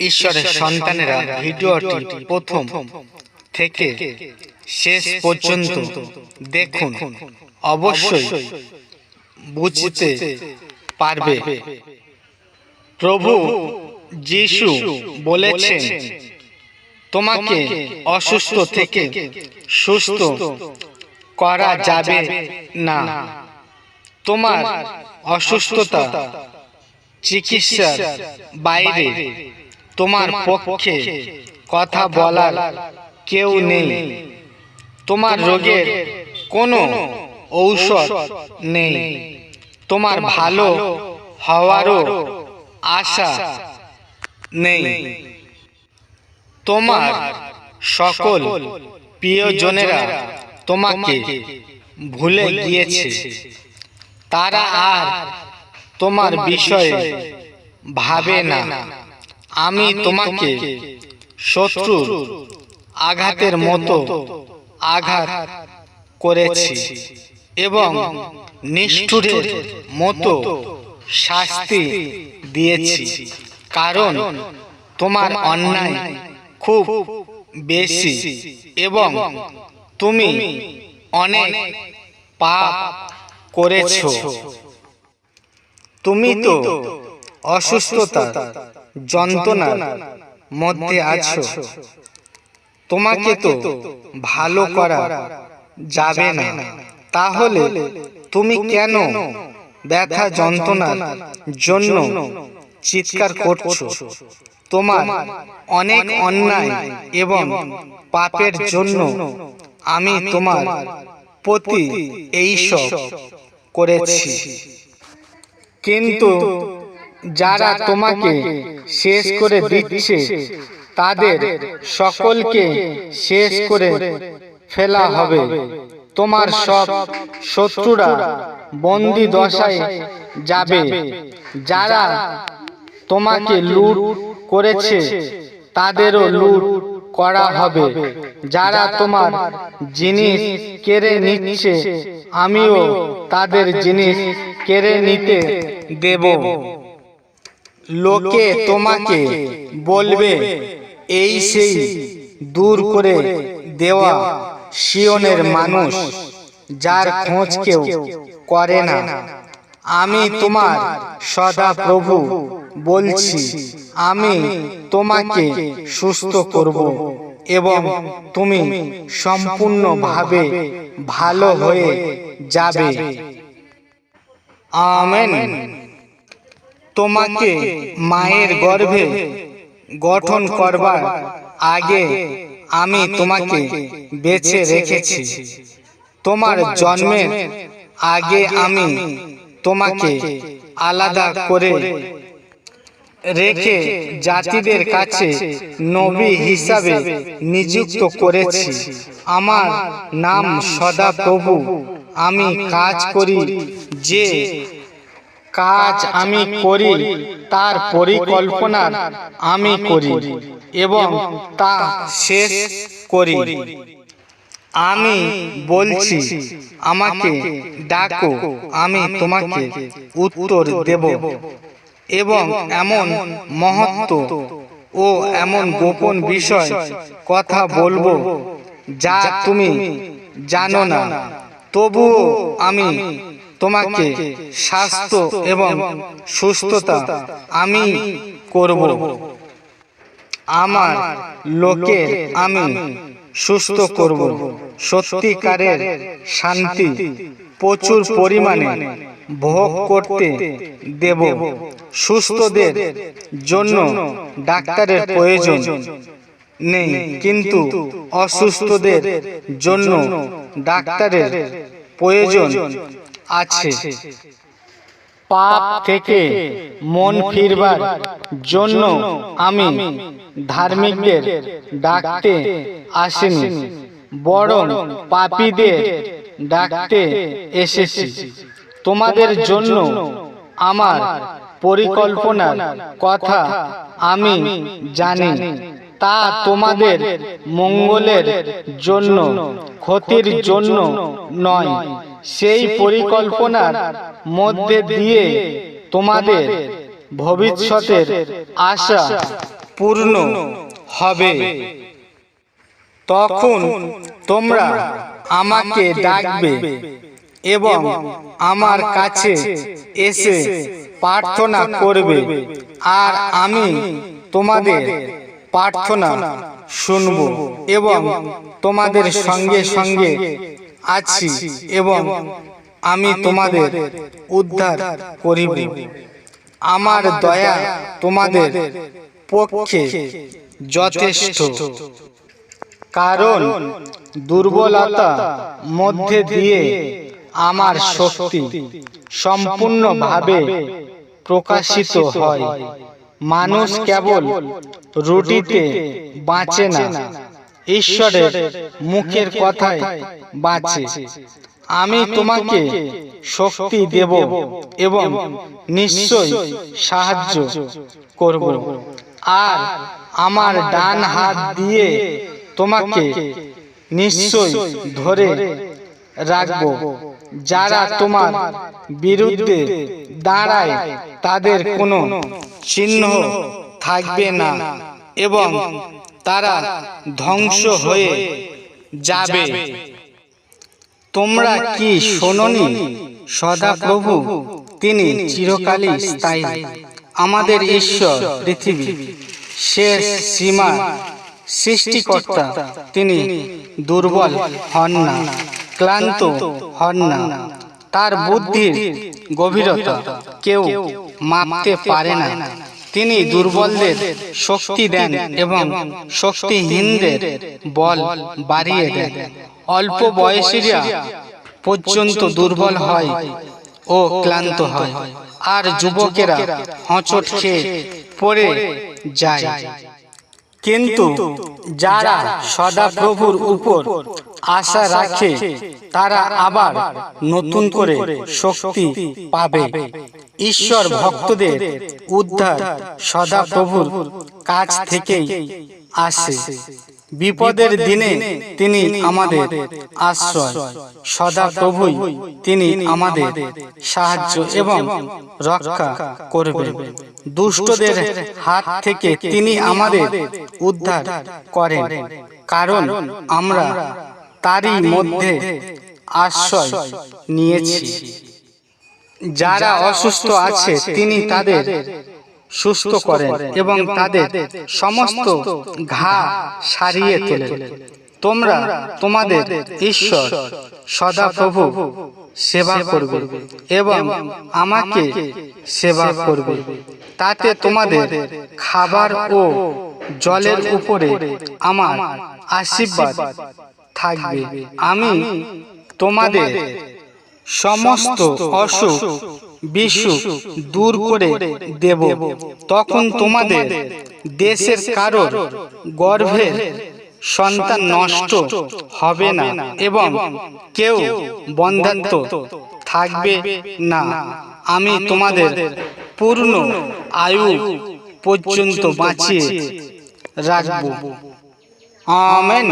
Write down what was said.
ঈশ্বরের সন্তানেরা ভিডিওটি প্রথম থেকে শেষ পর্যন্ত দেখুন। অবশ্যই বুঝতে পারবে। প্রভু যিশু বলেছেন তোমাকে অসুস্থ থেকে সুস্থ করা যাবে না। তোমার অসুস্থতা চিকিৎসার বাইরে তোমার পক্ষে কথা বলার কেউ নেই। তোমার রোগের কোনো ঔষধ নেই। তোমার ভালো হওয়ারও আশা নেই। তোমার সকল প্রিয়জনেরা তোমাকে ভুলে গিয়েছে। তারা আর তোমার বিষয়ে ভাবে না। আমি তোমাকে শত্রুর আঘাতের মতো আঘাত করেছি এবং নিষ্ঠুরের মতো শাস্তি দিয়েছি। কারণ তোমার অন্যায় খুব বেশি এবং তুমি অনেক পাপ করেছ। তুমি তো অসুস্থতা যন্ত্রণার মধ্যে আছো। তোমাকে তো ভালো করা যাবে না। তাহলে তুমি কেন ব্যথা যন্ত্রণার জন্য চিৎকার করছ? তোমার অনেক অন্যায় এবং পাপের জন্য আমি তোমার প্রতি এইসব করেছি। কিন্তু যারা তোমাকে শেষ করে দিচ্ছে, তাদের সকলকে শেষ করে ফেলা হবে। তোমার সব শত্রুরা বন্দি দশায় যাবে। যারা তোমাকে লুট করেছে, তাদেরও লুট করা হবে। যারা তোমার জিনিস কেড়ে নিচ্ছে, আমিও তাদের জিনিস কেড়ে নিতে দেব। লোকে তোমাকে বলবে এই সেই দূর করে দেওয়া শিয়নের মানুষ যার খোঁজ কেউ করে না। আমি তোমার সদা প্রভু বলছি। আমি তোমাকে সুস্থ করব এবং তুমি সম্পূর্ণভাবে ভালো হয়ে যাবে। আমেন। তোমাকে মায়ের গর্ভে গঠন করবার আগে আমি তোমাকে বেছে রেখেছি। তোমার জন্মের আগে আমি তোমাকে আলাদা করে রেখে জাতিদের কাছে নবী হিসাবে নিযুক্ত করেছি। আমার নাম সদা প্রভু আমি কাজ করি যে কাজ আমি করি তার পরিকল্পনা আমি করি এবং তা শেষ করি। আমি বলছি আমাকে ডাকো আমি তোমাকে উত্তর দেব। এবং এমন মহত্ব ও এমন গোপন বিষয় কথা বলব যা তুমি জানো না। তবুও আমি তোমাকে স্বাস্থ্য এবং সুস্থতা আমি করব। আমার লোকের আমি সুস্থ করব। সত্যিকারের শান্তি প্রচুর পরিমাণে ভোগ করতে দেব। সুস্থদের জন্য ডাক্তারের প্রয়োজন নেই। কিন্তু অসুস্থদের জন্য ডাক্তারের প্রয়োজন আছে। পাপ থেকে মন ফিরবার জন্য আমি ধার্মিকদের ডাকতে আসিনি বরং পাপীদের ডাকতে এসেছি। তোমাদের জন্য আমার পরিকল্পনার কথা আমি জানি। তা তোমাদের মঙ্গলের জন্য ক্ষতির জন্য নয়। সেই পরিকল্পনার মধ্যে দিয়ে তোমাদের ভবিষ্যতের আশা পূর্ণ হবে। তখন তোমরা আমাকে ডাকবে এবং আমার কাছে এসে প্রার্থনা করবে। আর আমি তোমাদের প্রার্থনা শুনব এবং তোমাদের সঙ্গে সঙ্গে আছি এবং আমি তোমাদের উদ্ধার করিব। আমার দয়া তোমাদের পক্ষে যথেষ্ট। কারণ দুর্বলতা মধ্যে দিয়ে আমার শক্তি সম্পূর্ণভাবে প্রকাশিত হয়। মানুষ কেবল রুটিতে বাঁচে না। ঈশ্বরের মুখের কথায় বাঁচে। আমি তোমাকে শক্তি দেব এবং নিশ্চয় সাহায্য করব। আর আমার ডান হাত দিয়ে তোমাকে নিশ্চয় ধরে রাখব। যারা তোমার বিরুদ্ধে দাঁড়ায় তাদের কোনো চিহ্ন থাকবে না। এবং তারা ধ্বংস হয়ে যাবে। তোমরা কি শোনি সদাপ্রভু তিনি চিরকালই স্থায়ী। আমাদের ঈশ্বর পৃথিবী। শেষ সীমা সৃষ্টিকর্তা তিনি দুর্বল হন না। ক্লান্ত হন না। তার বুদ্ধির গভীরতা কেউ মাপতে পারে না। তিনি দুর্বলদের শক্তি দেন এবং শক্তিহীনদের বল বাড়িয়ে দেন। অল্প বয়সীরা পর্যন্ত দুর্বল হয় ও ক্লান্ত হয়। আর যুবকেরা হচট খেয়ে পড়ে যায়। কিন্তু যারা সদাপ্রভুর উপর আশা রাখে, তারা আবার নতুন করে শক্তি পাবে। ঈশ্বর ভক্তদের উদ্ধার সদাপ্রভুর কাছ থেকেই আসে। বিপদের দিনে তিনি আমাদের আশ্রয় সদাপ্রভুই তিনি আমাদের সাহায্য এবং রক্ষা করবেন দুষ্টদের হাত থেকে তিনি আমাদের উদ্ধার করেন। কারণ আমরা তারই মধ্যে আশ্রয় নিয়েছি। যারা অসুস্থ আছে তিনি তাদের সুস্থ করেন এবং তাদের সমস্ত ঘা সারিয়ে তোলেন। তোমরা তোমাদের ঈশ্বর সদাপ্রভু সেবা করবে এবং আমাকে সেবা করবে। তাতে তোমাদের খাবার ও জলের উপরে আমার আশীর্বাদ থাকবে। আমি তোমাদের সমস্ত অসুখ বিসুখ দূর করে দেব। তখন তোমাদের দেশের কারোর গর্ভের সন্তান নষ্ট হবে না এবং কেউ বন্ধাত্ম থাকবে না। আমি তোমাদের পূর্ণ আয়ু পর্যন্ত বাঁচিয়ে রাখব। আমেন।